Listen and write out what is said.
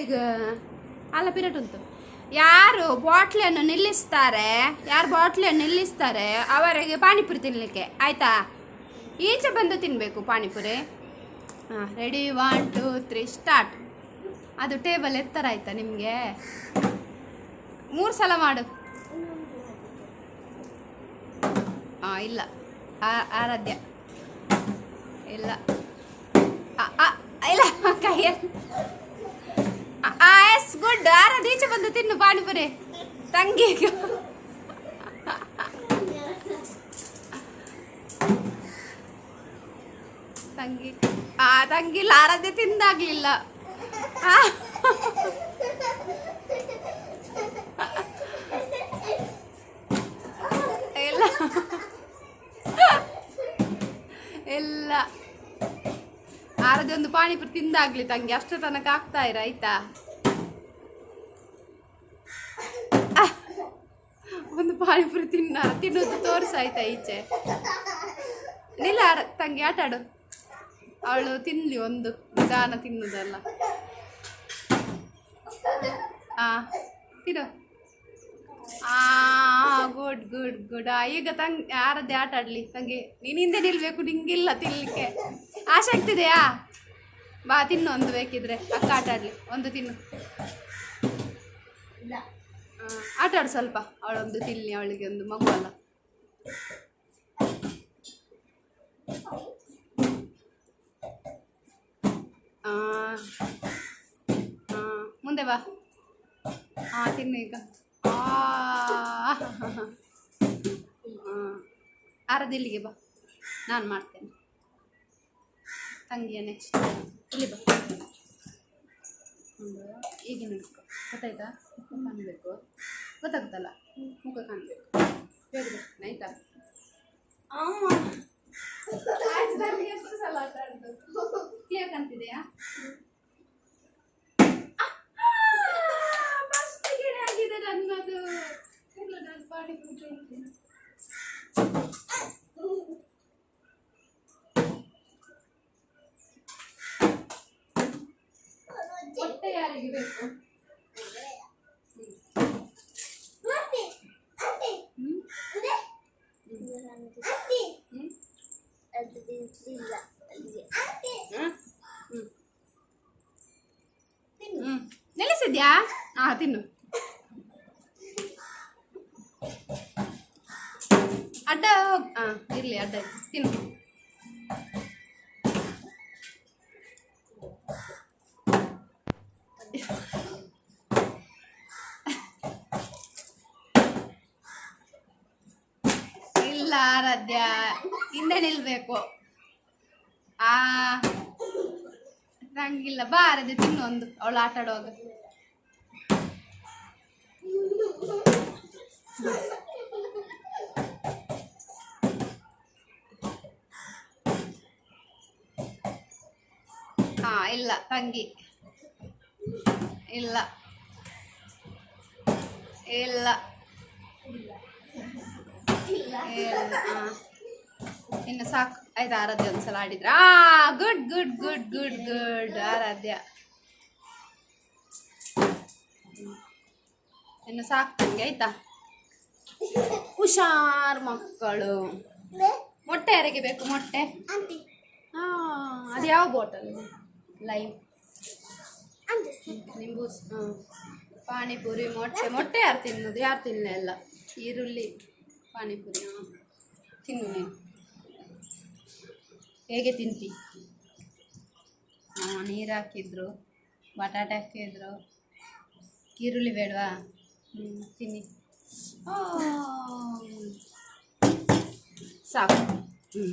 ಈಗ ಅಲ್ಲ ಪಿರಟ್ ಉಂಟು. ಯಾರು ಬಾಟ್ಲಿಯನ್ನು ನಿಲ್ಲಿಸ್ತಾರೆ, ಯಾರು ಬಾಟ್ಲಿಯನ್ನು ನಿಲ್ಲಿಸ್ತಾರೆ, ಅವರಿಗೆ ಪಾನಿಪುರಿ ತಿನ್ನಲಿಕ್ಕೆ ಆಯ್ತಾ? ಈಚೆ ಬಂದು ತಿನ್ನಬೇಕು ಪಾನಿಪುರಿ. ಹಾಂ ready one two three start ಅದು ಟೇಬಲ್ ಎತ್ತರ ಆಯ್ತಾ ನಿಮಗೆ? ಮೂರು ಸಲ ಮಾಡು. ಹಾಂ ಇಲ್ಲ. ಆರಾಧ್ಯ. ಇಲ್ಲ ಆ, ಆ, ಇಲ್ಲ ಕೈಯಲ್ಲಿ ಎಸ್ ಗುಡ್ ಬಂದು ತಿನ್ನು ಪಾನಿಪುರಿ ತಂಗಿ ತಂಗಿ. ಆ, ತಂಗಿ ಲಾರದೆ ತಿಂದಾಗ್ಲಿಲ್ಲ. ಎಲ್ಲ. ಎಲ್ಲ. ಆರದೆ ಒಂದು ತಿಂದಾಗ್ಲಿ ತಂಗಿ ಅಷ್ಟು ತನಕ ಆಗ್ತಾ ಇರ, ಆಯ್ತಾ? ಒಂದು ಪಾನಿಪುರಿ ತಿನ್ನ ತಿನ್ನೋದು ತೋರಿಸಾಯ್ತಾ ಈಚೆ. ನಿಲ್ಲ ತಂಗಿ ಆಟ ಆಡು. ಅವಳು ತಿನ್ಲಿ ಒಂದು ನಿಧಾನ ತಿನ್ನೋದಲ್ಲ. ಆ ತಿನ್ನು. ಆ ಗುಡ್ ಗುಡ್ ಗುಡ್. ಈಗ ತಂಗ್ ಯಾರದ್ದೇ ಆಟ ಆಡ್ಲಿ. ತಂಗಿ ನೀನು ಹಿಂದೆ ನಿಲ್ಬೇಕು ನಿಂಗಿಲ್ಲ ತಿನ್ಲಿಕ್ಕೆ. ಆಸೆ ಆಗ್ತಿದೆಯಾ? ಬಾ ತಿನ್ನು ಒಂದು ಬೇಕಿದ್ರೆ. ಅಕ್ಕ ಆಟ ಆಡ್ಲಿ. ಒಂದು ತಿನ್ನು. ಆ, ಆಟ ಆಡು ಸ್ವಲ್ಪ ಅವಳೊಂದು ತಿನ್ನಿ ಅವಳಿಗೆ ಒಂದು ಮಗು ಅಲ್ಲ ಮುಂದೆ ಬಾ ಹಾಂ ತಿನ್ನು ಈಗ ಆರದಿಲ್ಲಿಗೆ ಬಾ ನಾನು ಮಾಡ್ತೇನೆ ತಂಗಿಯ ನೆಕ್ಸ್ಟ್ ಇಲ್ಲಿ ಬಾ ಈಗ ನಡ್ಕೊ ಗೊತ್ತಾಯ್ತಾ ಮುಖ ಕಾಣಬೇಕು. ಗೊತ್ತಾಗ್ತಲ್ಲ ಮುಖ ಕಾಣಬೇಕು ಆಯ್ತಾ ಎಷ್ಟು ಸಲ ಆಟ ಕ್ಲಿಯರ್ ಕಾಣ್ತಿದೆಯಾ? ನನ್ನದು. ಇಲ್ಲ ನಾನು ಪಾನಿಪುರಿ ತಿಂತೀನಿ. ಹೊಟ್ಟೆ ಯಾರಿಗೆ ಬೇಕು? ಹ? ಹ್ಮ್. ಹ್ಮ್. ನಿಲ್ಲಿಸಿದ್ಯಾ ಹಾ ತಿನ್ನು ಅಡ್ಡ ಹಾ ಇರ್ಲಿ, ಅಡ್ಡ ತಿನ್ನು ಇಲ್ಲ, ಆರಾಧ್ಯ ಹಿಂದೆ ನಿಲ್ಬೇಕು ಆ, ನಂಗಿಲ್ಲ. ಬಾ ತಿನ್ನೊಂದು ತಿನ್ನು ಒಂದು. ಅವಳು ಆಟ ಆಡುವಾಗ. ಹಾ, ಇಲ್ಲ, ತಂಗಿ. ಇಲ್ಲ. ಇಲ್ಲ. ಇಲ್ಲ. ಇನ್ನು ಸಾಕು. ಆಯ್ತು ಆರಾಧ್ಯ ಒಂದ್ಸಲ ಆಡಿದ್ರ. ಆ good good good good good Aradhya. ಇನ್ನು ಸಾಕು ತಂಗಿ ಆಯ್ತಾ? ಹುಷಾರ್ ಮಕ್ಕಳು. ಮೊಟ್ಟೆ ಯಾರಿಗೆ ಬೇಕು ಮೊಟ್ಟೆ? ಹಾ ಅದು ಯಾವ ಬಾಟಲ್ ಲೈವ್ ನಿಂಬು ಪಾನಿಪುರಿ ಮೊಟ್ಟೆ. ಮೊಟ್ಟೆ ಯಾರು ತಿನ್ನೋದು? ಯಾರು ತಿನ್ನಲ್ಲ ಈರುಳ್ಳಿ ಪಾನಿಪುರಿ ಹಾಂ ತಿನ್ನು ನೀನು ಹೇಗೆ ತಿಂತಿ? ನೀರು ಹಾಕಿದ್ರು ಬಟಾಟೆ ಹಾಕಿದ್ರು ಈರುಳ್ಳಿ ಬೇಡವಾ? ಹ್ಞೂ ತಿನ್ನಿ. ಸಾಕು. ಹ್ಞೂ